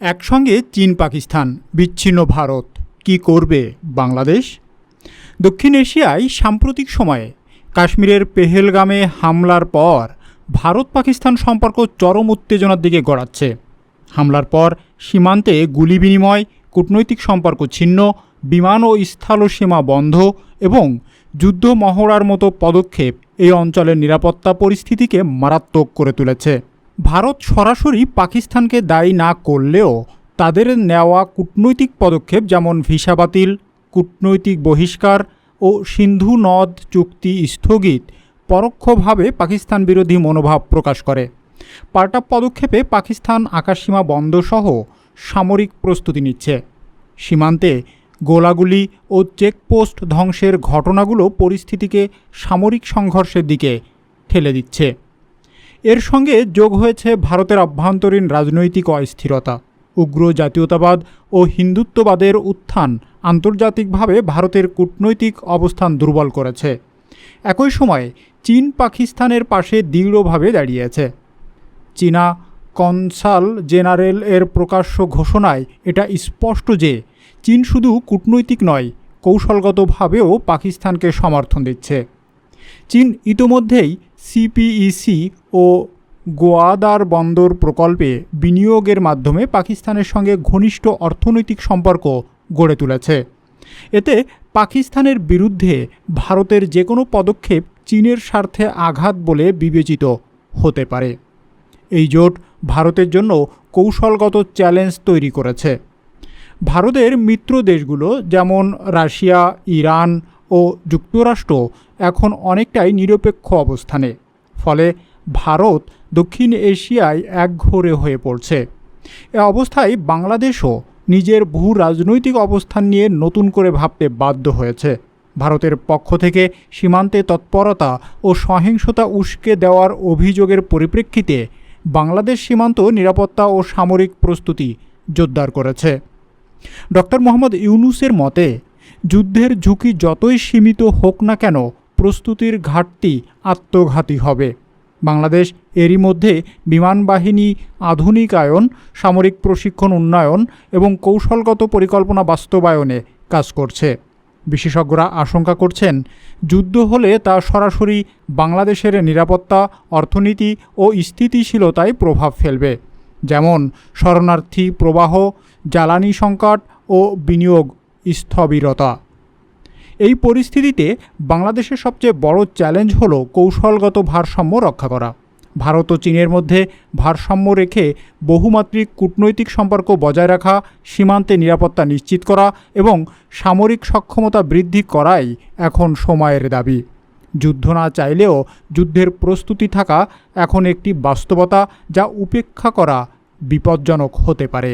একসঙ্গে চীন পাকিস্তান, বিচ্ছিন্ন ভারত, কি করবে বাংলাদেশ? দক্ষিণ এশিয়ায় সাম্প্রতিক সময়ে কাশ্মীরের পেহেলগামে হামলার পর ভারত পাকিস্তান সম্পর্ক চরম উত্তেজনার দিকে গড়াচ্ছে। হামলার পর সীমান্তে গুলি বিনিময়, কূটনৈতিক সম্পর্ক ছিন্ন, বিমান ও স্থলসীমা বন্ধ এবং যুদ্ধ মহড়ার মতো পদক্ষেপ এই অঞ্চলের নিরাপত্তা পরিস্থিতিকে মারাত্মক করে তুলেছে। ভারত সরাসরি পাকিস্তানকে দায়ী না করলেও তাদের নেওয়া কূটনৈতিক পদক্ষেপ যেমন ভিসা বাতিল, কূটনৈতিক বহিষ্কার ও সিন্ধু নদ চুক্তি স্থগিত পরোক্ষভাবে পাকিস্তান বিরোধী মনোভাব প্রকাশ করে। পাল্টা পদক্ষেপে পাকিস্তান আকাশসীমা বন্ধসহ সামরিক প্রস্তুতি নিচ্ছে। সীমান্তে গোলাগুলি ও চেকপোস্ট ধ্বংসের ঘটনাগুলো পরিস্থিতিকে সামরিক সংঘর্ষের দিকে ঠেলে দিচ্ছে। এর সঙ্গে যোগ হয়েছে ভারতের আভ্যন্তরীণ রাজনৈতিক অস্থিরতা, উগ্র জাতীয়তাবাদ ও হিন্দুত্ববাদের উত্থান আন্তর্জাতিকভাবে ভারতের কূটনৈতিক অবস্থান দুর্বল করেছে। একই সময়ে চীন পাকিস্তানের পাশে দৃঢ়ভাবে দাঁড়িয়েছে। চীনা কনসাল জেনারেল এর প্রকাশ্য ঘোষণায় এটা স্পষ্ট যে চীন শুধু কূটনৈতিক নয়, কৌশলগতভাবেও পাকিস্তানকে সমর্থন দিচ্ছে। চীন ইতোমধ্যেই সিপিইসি ও গোয়াদার বন্দর প্রকল্পে বিনিয়োগের মাধ্যমে পাকিস্তানের সঙ্গে ঘনিষ্ঠ অর্থনৈতিক সম্পর্ক গড়ে তুলেছে। এতে পাকিস্তানের বিরুদ্ধে ভারতের যে কোনো পদক্ষেপ চীনের স্বার্থে আঘাত বলে বিবেচিত হতে পারে। এই জোট ভারতের জন্য কৌশলগত চ্যালেঞ্জ তৈরি করেছে। ভারতের মিত্র দেশগুলো যেমন রাশিয়া, ইরান ও যুক্তরাষ্ট্র এখন অনেকটাই নিরপেক্ষ অবস্থানে, ফলে ভারত দক্ষিণ এশিয়ায় একঘরে হয়ে পড়ছে। এ অবস্থায় বাংলাদেশও নিজের ভূ রাজনৈতিক অবস্থান নিয়ে নতুন করে ভাবতে বাধ্য হয়েছে। ভারতের পক্ষ থেকে সীমান্তে তৎপরতা ও সহিংসতা উস্কে দেওয়ার অভিযোগের পরিপ্রেক্ষিতে বাংলাদেশ সীমান্ত নিরাপত্তা ও সামরিক প্রস্তুতি জোরদার করেছে। ডক্টর মোহাম্মদ ইউনুসের মতে, যুদ্ধের ঝুঁকি যতই সীমিত হোক না কেন প্রস্তুতির ঘাটতি আত্মঘাতী হবে। বাংলাদেশ এরই মধ্যে বিমান বাহিনী আধুনিকায়ন, সামরিক প্রশিক্ষণ উন্নয়ন এবং কৌশলগত পরিকল্পনা বাস্তবায়নে কাজ করছে। বিশেষজ্ঞরা আশঙ্কা করছেন, যুদ্ধ হলে তা সরাসরি বাংলাদেশের নিরাপত্তা, অর্থনীতি ও স্থিতিশীলতায় প্রভাব ফেলবে। যেমন, শরণার্থী প্রবাহ, জ্বালানি সংকট ও বিনিয়োগ স্থবিরতা। এই পরিস্থিতিতে বাংলাদেশের সবচেয়ে বড় চ্যালেঞ্জ হল কৌশলগত ভারসাম্য রক্ষা করা। ভারত ও চীনের মধ্যে ভারসাম্য রেখে বহুমাত্রিক কূটনৈতিক সম্পর্ক বজায় রাখা, সীমান্তে নিরাপত্তা নিশ্চিত করা এবং সামরিক সক্ষমতা বৃদ্ধি করাই এখন সময়ের দাবি। যুদ্ধ না চাইলেও যুদ্ধের প্রস্তুতি থাকা এখন একটি বাস্তবতা যা উপেক্ষা করা বিপজ্জনক হতে পারে।